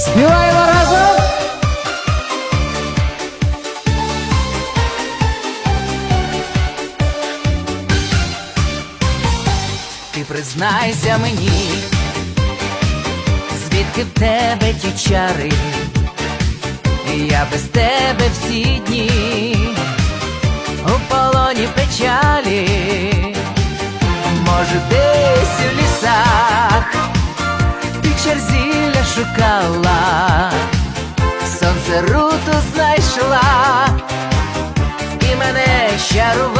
Співаємо разом! Ти признайся мені, звідки в тебе ті чари, я без тебе всі дні у полоні печалі. Мене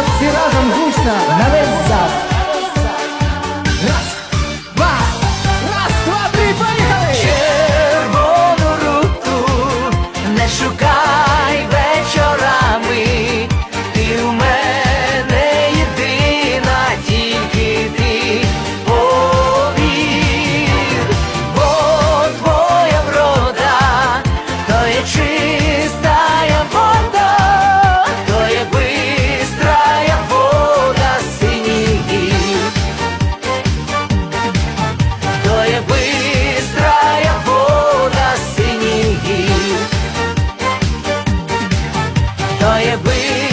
Щоб всі разом гучно Yeah.